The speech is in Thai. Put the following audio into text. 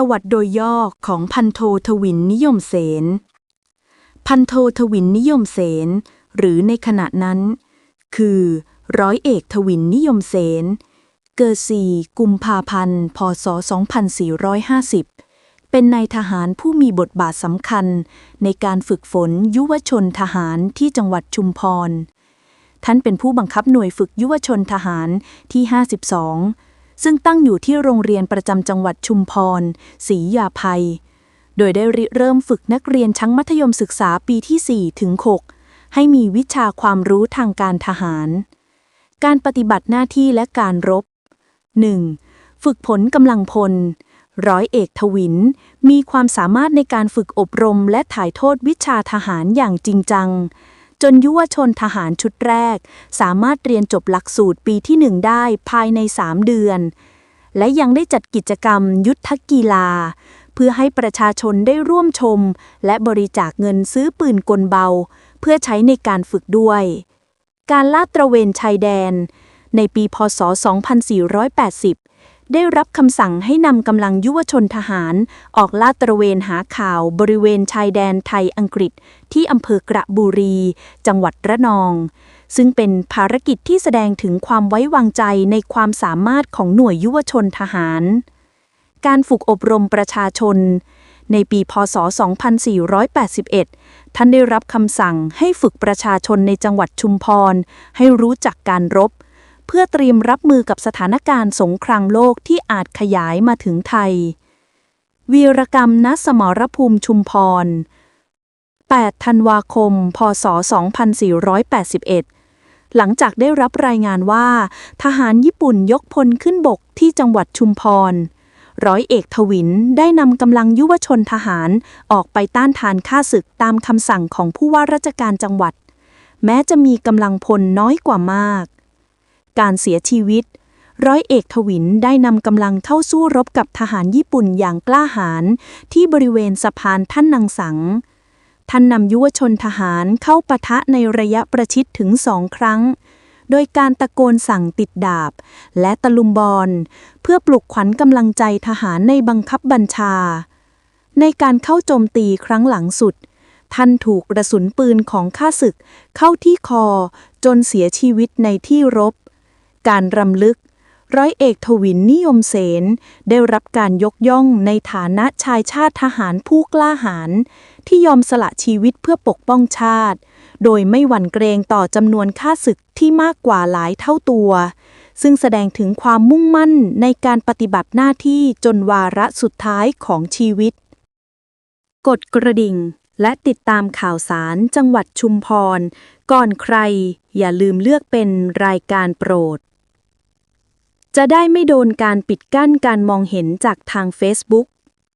ประวัติโดยย่อของพันโททวินนิยมเสน พันโททวินนิยมเสน หรือในขณะนั้น คือ ร้อยเอกทวินนิยมเสน เกิดสี่กุมภาพันธ์ พศ 2450 เป็นนายทหารผู้มีบทบาทสำคัญ ในการฝึกฝนยุวชนทหารที่จังหวัดชุมพร ท่านเป็นผู้บังคับหน่วยฝึกยุวชนทหารที่ 52 ซึ่งตั้งอยู่ที่โรงเรียนประจำจังหวัดชุมพรศรียาภัย โดยได้ริเริ่มฝึกนักเรียนชั้นมัธยมศึกษาปีที่ 4 ถึง 6 ให้มีวิชาความรู้ทางการทหาร การปฏิบัติหน้าที่และการรบ 1. ฝึกผลกำลังพล ร้อยเอกทวิน มีความสามารถในการฝึกอบรมและถ่ายโทษวิชาทหารอย่างจริงจัง จนยุวชนทหารชุดแรก สามารถเรียนจบหลักสูตรปีที่หนึ่งได้ภายใน 3 เดือน และยังได้จัดกิจกรรมยุทธกีฬา เพื่อให้ประชาชนได้ร่วมชม และบริจาคเงินซื้อปืนกลเบา เพื่อใช้ในการฝึกด้วย การลาดตระเวนชายแดน ในปีพศ 2480 ได้รับคำสั่งให้นำกำลังยุวชนทหาร ออกลาดตระเวนหาข่าวบริเวณชายแดนไทยอังกฤษ ที่อำเภอกระบุรี จังหวัดระนอง ซึ่งเป็นภารกิจที่แสดงถึงความไว้วางใจในความสามารถของหน่วยยุวชนทหาร การฝึกอบรมประชาชน ในปีพศ 2481 ท่านได้รับคำสั่งให้ฝึกประชาชนในจังหวัดชุมพร ให้รู้จักการรบ เพื่อเตรียมรับมือกับสถานการณ์สงครามโลกที่อาจขยายมาถึงไทย วีรกรรมณสมรภูมิชุมพร 8 ธันวาคม พศ 2481 หลังจากได้รับรายงานว่า ทหารญี่ปุ่นยกพลขึ้นบกที่จังหวัดชุมพร ร้อยเอกทวินได้นำกำลังยุวชนทหารออกไปต้านทานข้าศึกตามคำสั่งของผู้ว่าราชการจังหวัด แม้จะมีกำลังพลน้อยกว่ามาก การเสียชีวิต ร้อยเอกทวินได้นำกำลังเข้าสู้รบกับทหารญี่ปุ่นอย่างกล้าหาญที่บริเวณสะพานท่านนางสัง ท่านนำยุวชนทหารเข้าปะทะในระยะประชิดถึงสองครั้ง โดยการตะโกนสั่งติดดาบ และตะลุมบอลเพื่อปลุกขวัญกำลังใจทหารในบังคับบัญชา ในการเข้าโจมตีครั้งหลังสุดท่านถูกกระสุนปืนของข้าศึกเข้าที่คอจนเสียชีวิตในที่รบ การรำลึก ร้อยเอกทวินนิยมเสนได้รับการยกย่องในฐานะชายชาติทหารผู้กล้าหาญที่ยอมสละชีวิตเพื่อปกป้องชาติ โดยไม่หวั่นเกรงต่อจำนวนค่าศึกที่มากกว่าหลายเท่าตัว ซึ่งแสดงถึงความมุ่งมั่นในการปฏิบัติหน้าที่จนวาระสุดท้ายของชีวิต กดกระดิ่งและติดตามข่าวสารจังหวัดชุมพร ก่อนใคร อย่าลืมเลือกเป็นรายการโปรด จะได้ไม่โดนการปิดกั้นการมองเห็นจากทาง Facebook